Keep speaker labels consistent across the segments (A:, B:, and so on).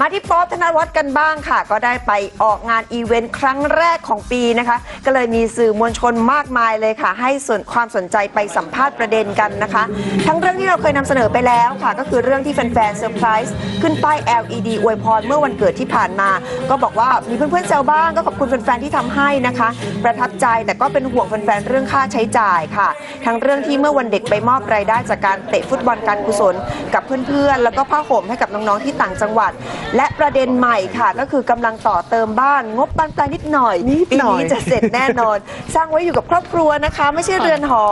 A: มาที่ป๊อปธนวัฒน์กันบ้างค่ะ ก็ได้ไปออกงานอีเวนต์ครั้งแรกของปีนะคะ ก็เลยมีสื่อมวลชนมากมายเลยค่ะ ให้ส่วนความสนใจไปสัมภาษณ์ประเด็นกันนะคะ ทั้งเรื่องที่เราเคยนำเสนอไปแล้วค่ะ ก็คือเรื่องที่แฟนๆเซอร์ไพรส์ขึ้นป้าย LED อวยพรเมื่อวันเกิดที่ผ่านมา ก็บอกว่ามีเพื่อนๆแซวบ้างก็ขอบคุณแฟนๆที่ทำให้นะคะ ประทับใจแต่ก็เป็นห่วงแฟนๆเรื่องค่าใช้จ่ายค่ะ ทั้งเรื่องที่เมื่อวันเด็กไปมอบรายได้จากการเตะฟุตบอลการกุศลกับเพื่อนๆแล้วก็ผ้าห่มให้กับน้องๆที่ต่างจังหวัด และประเด็นใหม่ค่ะ ก็คือกำลังต่อเติมบ้าน งบบานปลายนิดหน่อย
B: นิด
A: ปี
B: หน่อย
A: นี้จะเสร็จแน่นอน สร้างไว้อยู่กับครอบครัวนะคะ ไม่ใช่เรือนหอ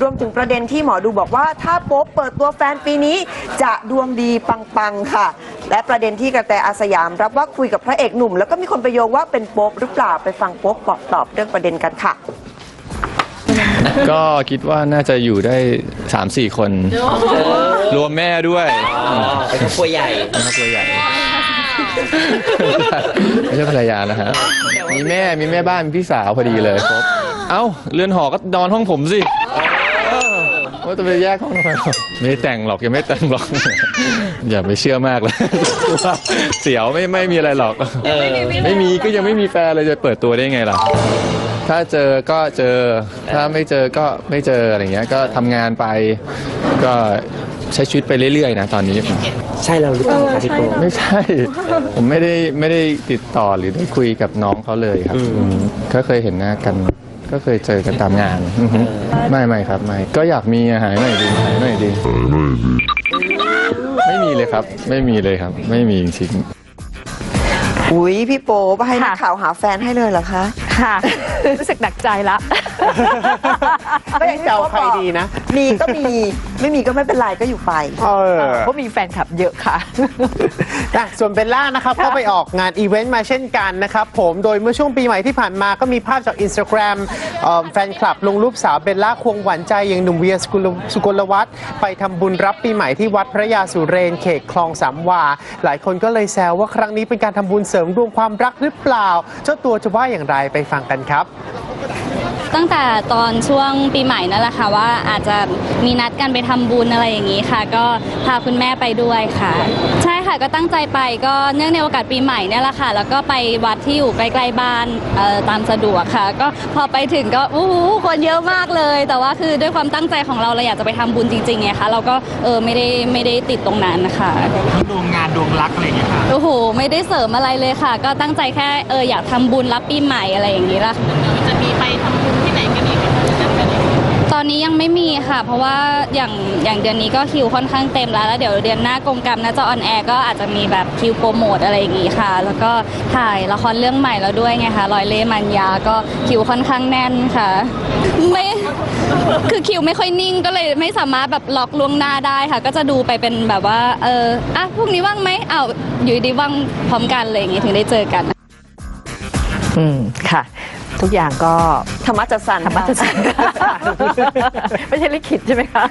A: รวมถึงประเด็นที่หมอดูบอกว่าถ้าโป๊ปเปิดตัวแฟนปีนี้ จะดวงดีปังๆค่ะ และประเด็นที่กระแตอาสยามรับว่าคุยกับพระเอกหนุ่ม แล้วก็มีคนไปโยงว่าเป็นโป๊ปหรือเปล่าไปฟังโป๊ปบอกตอบเรื่องประเด็นกันค่ะ
C: ก็คิดว่าน่าจะอยู่ได้ 3-4 คน รวมแม่ด้วย
B: อ๋อเป็นครอบครัวใหญ่
C: ครอบครัวใหญ่ ไม่ใช่ภรรยานะฮะ มีแม่มีแม่บ้านมีพี่สาวพอดีเลยครบ เอ้า เรือนหอก็นอนห้องผมสิเออว่าจะไปแยกห้องทำไมไม่ได้แต่งหรอกยังไม่แต่งหรอก อย่าไปเชื่อมากเลยว่าเสียวไม่ไม่มีอะไรหรอก
B: เออ
C: ไม่มีก็ยังไม่มีแฟนเลยจะเปิดตัวได้ไงล่ะ ถ้าเจอก็เจอ ถ้าไม่เจอก็ไม่เจออะไรเงี้ย ก็ทำงานไป ก็ใช้ชีวิตไปเรื่อยๆนะตอนนี้
B: ใช่เราหรือเปล่าคะพี่โป๊
C: ไม่ใช่ ผมไม่ได้ไม่ได้ติดต่อหรือได้คุยกับน้องเขาเลยครับ
B: อืม
C: อืมก็เคยเห็นหน้ากัน ก็เคยเจอกันตามงานอือฮึไม่ไม่ครับไม่ ก็อยากมีอะหายหน่อยดีหายหน่อยดี ไม่มีเลยครับ ไม่มีเลยครับ ไม่มีจริงๆ
A: อุ้ยพี่โป๊ปให้นัก
D: ค่ะ
A: ข่าวหาแฟนให้เลยเหรอคะ
D: ค่ะ รู้สึกหนักใจละ
A: ก็อย่างที่
B: เจ้า
A: โป๊ป
B: ใคร
A: บอก
B: ดีนะ
A: มีก็มีไม่มีก็ไม่เป็นไรก็อยู่ไป
B: เออ
D: เพราะมีแฟนคลับเยอะค่ะ
B: อะส่วนเบลล่านะครับก็ไปออกงานอีเวนต์มาเช่นกันนะครับผมโดยเมื่อช่วงปีใหม่ที่ผ่านมาก็มีภาพจากอินสตาแกรมแฟนคลับลงรูปสาวเบลล่าควงหวานใจอย่างหนุ่มเวียสกุลสุกลวัฒน์ไปทำบุญรับปีใหม่ที่วัดพระยาสุเรนเขตคลองสามวา หลายคนก็เลยแซวว่าครั้งนี้เป็นการทำบุญเสริมดวงความรักหรือเปล่า เจ้าตัวจะว่าอย่างไรไปฟังกันครับ
E: ตั้งแต่ตอนช่วงปีใหม่นั่นแหละค่ะว่าอาจจะมีนัดกันไปทำบุญอะไรอย่างนี้ค่ะ ก็พาคุณแม่ไปด้วยค่ะ ใช่ค่ะก็ตั้งใจไปก็เนื่องในโอกาสปีใหม่เนี่ยแหละค่ะ แล้วก็ไปวัดที่อยู่ใกล้ๆบ้านเอ่อตามสะดวกค่ะ ก็พอไปถึงก็อู้หูคนเยอะมากเลย แต่ว่าคือด้วยความตั้งใจของเราเราอยากจะไปทำบุญจริงๆไงคะเราก็เออไม่ได้ไม่ได้ติดตรงนั้นนะคะ
F: ดวงงานดวงรักอะไรอย่างเงี้ยค่ะ
E: โอ้โหไม่ได้เสริมอะไรเลยค่ะ ก็ตั้งใจแค่เอออยากทำบุญรับปีใหม่อะไรอย่างนี้ละ ยังไม่มีค่ะ เพราะว่าอย่างอย่างเดือนนี้ก็คิวค่อนข้างเต็มแล้วแล้วเดี๋ยวเดือนหน้ากรมกรรมน่าจะออนแอร์ก็อาจจะมีแบบคิวโปรโมทอะไรอย่างงี้ค่ะ แล้วก็ถ่ายละครเรื่องใหม่แล้วด้วยไงคะรอยเล่มันยาก็คิวค่อนข้างแน่นค่ะ ไม่คือคิวไม่ค่อยนิ่งก็เลยไม่สามารถแบบล็อกล่วงหน้าได้ค่ะ ก็จะดูไปเป็นแบบว่าเอออะพรุ่งนี้ว่างไหมอ้าวอยู่ดีว่างพร้อมกันอะไรอย่างงี้ถึงได้เจอกัน
D: อืมค่ะ ทุกอย่างก็
A: ธรรมะจัดสรร
D: ธรรมะ
A: ค่ะ
D: จะสั่งไม่ใช่ลิขิตใช่ไหมคะ